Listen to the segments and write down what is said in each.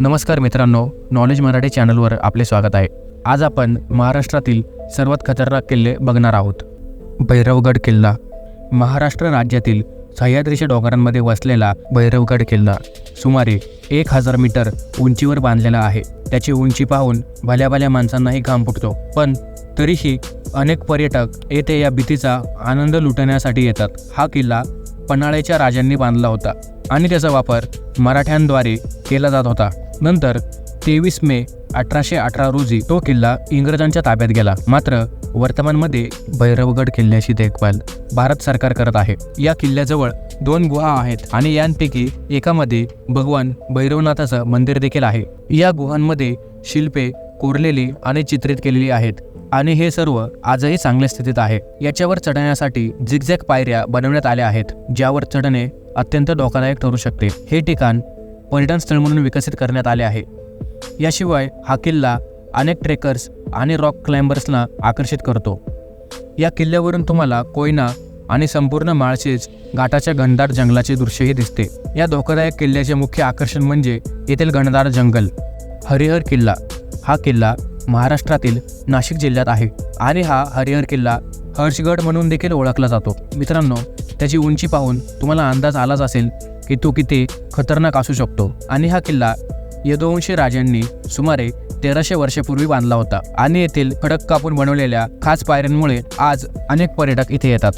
नमस्कार मित्रांनो नॉलेज मराठी चॅनलवर आपले स्वागत आहे. आज आपण महाराष्ट्रातील सर्वात खतरनाक किल्ले बघणार आहोत. भैरवगड किल्ला. महाराष्ट्र राज्यातील सह्याद्रीच्या डोंगरांमध्ये वसलेला भैरवगड किल्ला सुमारे एक हजार मीटर उंचीवर बांधलेला आहे. त्याची उंची पाहून भल्या भल्या माणसांनाही घाम फुटतो. पण तरीही अनेक पर्यटक येथे या भीतीचा आनंद लुटण्यासाठी येतात. हा किल्ला पन्हाळ्याच्या राजांनी बांधला होता आणि त्याचा वापर मराठ्यांद्वारे केला जात होता. नंतर तेवीस मे अठराशे अठरा रोजी तो किल्ला इंग्रजांच्या ताब्यात गेला. मात्र वर्तमानमध्ये भैरवगड किल्ल्याची देखभाल भारत सरकार करत आहे. या किल्ल्याजवळ दोन गुहा आहेत आणि यांपैकी एकामध्ये भगवान भैरवनाथाचं मंदिर देखील आहे. या गुहांमध्ये शिल्पे कोरलेली आणि चित्रित केलेली आहेत आणि हे सर्व आजही चांगल्या स्थितीत आहे. याच्यावर चढण्यासाठी झिगझॅग पायऱ्या बनवण्यात आल्या आहेत ज्यावर चढणे अत्यंत धोकादायक ठरू शकते. हे ठिकाण पर्यटन स्थळ म्हणून विकसित करण्यात आले आहे. याशिवाय हा किल्ला अनेक ट्रेकर्स आणि रॉक क्लाइंबर्सना आकर्षित करतो. या किल्ल्यावरून तुम्हाला कोयना आणि संपूर्ण माळशेज घाटाच्या घनदाट जंगलाचे दृश्यही दिसते. या धोकादायक किल्ल्याचे मुख्य आकर्षण म्हणजे येथील घनदाट जंगल. हरिहर किल्ला. हा किल्ला महाराष्ट्रातील नाशिक जिल्ह्यात आहे आणि हा हरिहर किल्ला हर्षगड म्हणून देखील ओळखला जातो. मित्रांनो त्याची उंची पाहून तुम्हाला अंदाज आलाच असेल की तो किती खतरनाक असू शकतो. आणि हा किल्ला यदुवंशी राजांनी सुमारे तेराशे वर्षापूर्वी बांधला होता आणि येथील खडक कापून बनवलेल्या खास पायऱ्यांमुळे आज अनेक पर्यटक इथे येतात.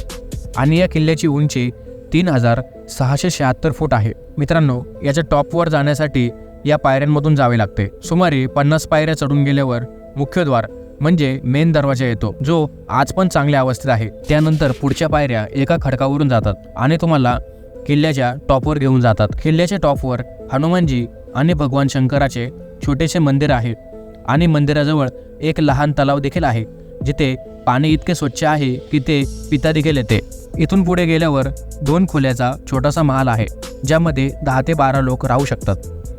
आणि या किल्ल्याची उंची तीन हजार सहाशे शहात्तर फूट आहे. मित्रांनो याच्या टॉपवर जाण्यासाठी या पायऱ्यांमधून जावे लागते. सुमारे पन्नास पायऱ्या चढून गेल्यावर मुख्यद्वार म्हणजे मेन दरवाजा येतो जो आज पण चांगल्या अवस्थेत आहे. त्यानंतर पुढच्या पायऱ्या एका खडकावरून जातात आणि तुम्हाला किल्ल्याच्या टॉपवर घेऊन जातात. किल्ल्याच्या टॉपवर हनुमानजी आणि भगवान शंकराचे छोटेसे मंदिर आहे आणि मंदिराजवळ एक लहान तलाव देखील आहे जिथे पाणी इतके स्वच्छ आहे की ते पिता देखील येते. इथून पुढे गेल्यावर दोन खोल्याचा छोटासा महाल आहे ज्यामध्ये दहा ते बारा लोक राहू शकतात.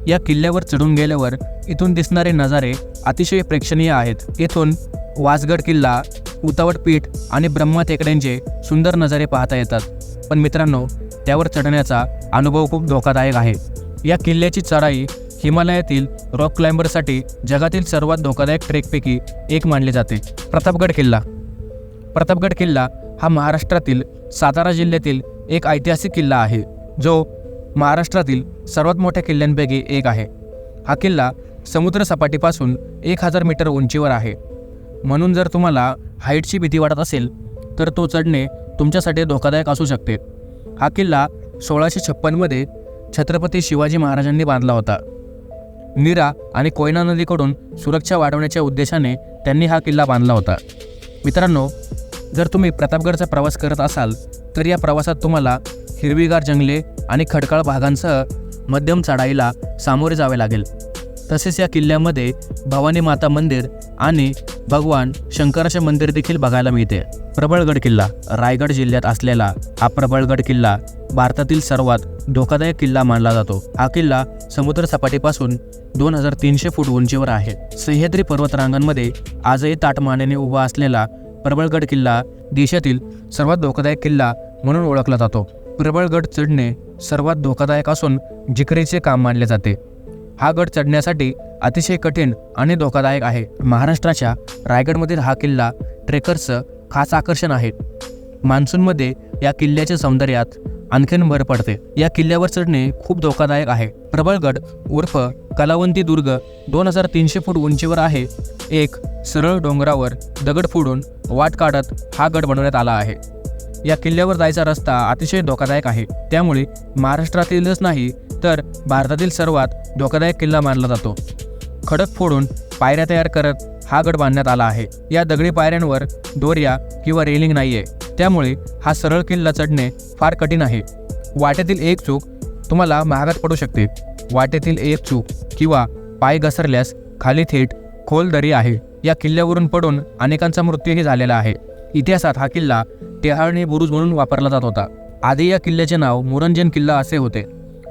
या किल्ल्यावर चढून गेल्यावर इथून दिसणारे नजारे अतिशय प्रेक्षणीय आहेत. येथून वासगड किल्ला उतावट पीठ आणि ब्रह्मा टेकड्यांचे सुंदर नजारे पाहता येतात. पण मित्रांनो त्यावर चढण्याचा अनुभव खूप धोकादायक आहे. या किल्ल्याची चढाई हिमालयातील रॉक क्लाइंबरसाठी जगातील सर्वात धोकादायक ट्रेकपैकी एक मानले जाते प्रतापगड किल्ला. प्रतापगड किल्ला हा महाराष्ट्रातील सातारा जिल्ह्यातील एक ऐतिहासिक किल्ला आहे जो महाराष्ट्रातील सर्वात मोठ्या किल्ल्यांपैकी एक आहे. हा किल्ला समुद्र सपाटीपासून एक हजार मीटर उंचीवर आहे. म्हणून जर तुम्हाला हाईटची भीती वाटत असेल तर तो चढणे तुमच्यासाठी धोकादायक असू शकते. हा किल्ला सोळाशे छप्पनमध्ये छत्रपती शिवाजी महाराजांनी बांधला होता. नीरा आणि कोयना नदीकडून सुरक्षा वाढवण्याच्या उद्देशाने त्यांनी हा किल्ला बांधला होता. मित्रांनो जर तुम्ही प्रतापगडचा प्रवास करत असाल तर या प्रवासात तुम्हाला हिरवीगार जंगले आणि खडकाळ भागांसह मध्यम चढाईला सामोरे जावे लागेल. तसेच या किल्ल्यामध्ये भवानी माता मंदिर आणि भगवान शंकराचे मंदिर देखील बघायला मिळते. प्रबळगड किल्ला रायगड जिल्ह्यात असलेला हा प्रबळगड किल्ला भारतातील सर्वात धोकादायक किल्ला मानला जातो. हा किल्ला समुद्र सपाटीपासून दोन हजार तीनशे फूट उंचीवर आहे. सह्याद्री पर्वतरांगांमध्ये आजही ताटमानेने उभा असलेला प्रबळगड किल्ला देशातील सर्वात धोकादायक किल्ला म्हणून ओळखला जातो. प्रबळगड चढणे सर्वात धोकादायक असून जिकरीचे काम मानले जाते. हा गड चढण्यासाठी अतिशय कठीण आणि धोकादायक आहे. महाराष्ट्राच्या रायगडमधील हा किल्ला ट्रेकर्स खास आकर्षण आहे. मान्सूनमध्ये या किल्ल्याच्या सौंदर्यात आणखीन भर पडते. या किल्ल्यावर चढणे खूप धोकादायक आहे. प्रबळगड उर्फ कलावंती दुर्ग दोन हजार तीनशे फूट उंचीवर आहे. एक सरळ डोंगरावर दगड फोडून वाट काढत हा गड बनवण्यात आला आहे. या किल्ल्यावर जायचा रस्ता अतिशय धोकादायक आहे. त्यामुळे महाराष्ट्रातीलच नाही तर भारतातील सर्वात धोकादायक किल्ला मानला जातो. खडक फोडून पायऱ्या तयार करत हा गड बांधण्यात आला आहे. या दगडी पायऱ्यांवर दोऱ्या किंवा रेलिंग नाहीये. त्यामुळे हा सरळ किल्ला चढणे फार कठीण आहे. वाटेतील एक चूक तुम्हाला महागात पडू शकते. वाटेतील एक चूक किंवा पाय घसरल्यास खाली थेट खोल दरी आहे. या किल्ल्यावरून पडून अनेकांचा मृत्यूही झालेला आहे. इतिहासात हा किल्ला टेहाळणी बुरुज म्हणून वापरला जात होता. आधी या किल्ल्याचे नाव मुरंजन किल्ला असे होते.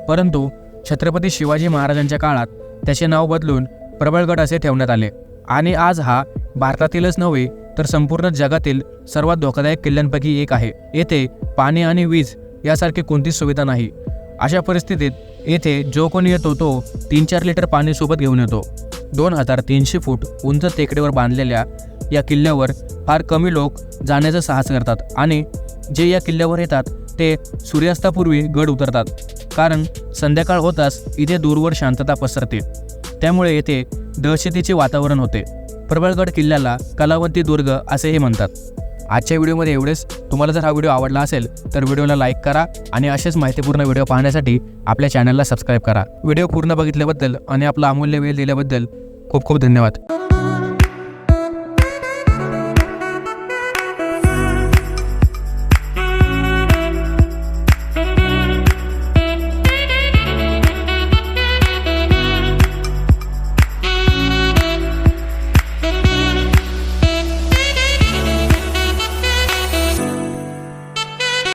परंतु छत्रपती शिवाजी महाराजांच्या काळात त्याचे नाव बदलून प्रबळगड असे ठेवण्यात आले. आणि आज हा भारतातीलच नव्हे तर संपूर्ण जगातील सर्वात धोकादायक किल्ल्यांपैकी एक आहे. येथे पाणी आणि वीज यासारखी कोणतीच सुविधा नाही. अशा परिस्थितीत येथे जो कोणी येतो तो तीन चार लिटर पाणी सोबत घेऊन येतो. दोन हजार तीनशे फूट उंच टेकडीवर बांधलेल्या या किल्ल्यावर फार कमी लोक जाण्याचा साहस करतात आणि जे या किल्ल्यावर येतात ते सूर्यास्तापूर्वी गड उतरतात. कारण संध्याकाळ होताच इथे दूरवर शांतता पसरते. त्यामुळे येथे दहशतीचे वातावरण होते. प्रबळगड किल्ल्याला कलावंती दुर्ग असेही म्हणतात. आजच्या व्हिडिओमध्ये एवढेच. तुम्हाला जर हा व्हिडिओ आवडला असेल तर व्हिडिओला लाईक करा आणि असेच माहितीपूर्ण व्हिडिओ पाहण्यासाठी आपल्या चॅनलला सबस्क्राईब करा. व्हिडिओ पूर्ण बघितल्याबद्दल आणि आपला अमूल्य वेळ दिल्याबद्दल खूप खूप धन्यवाद.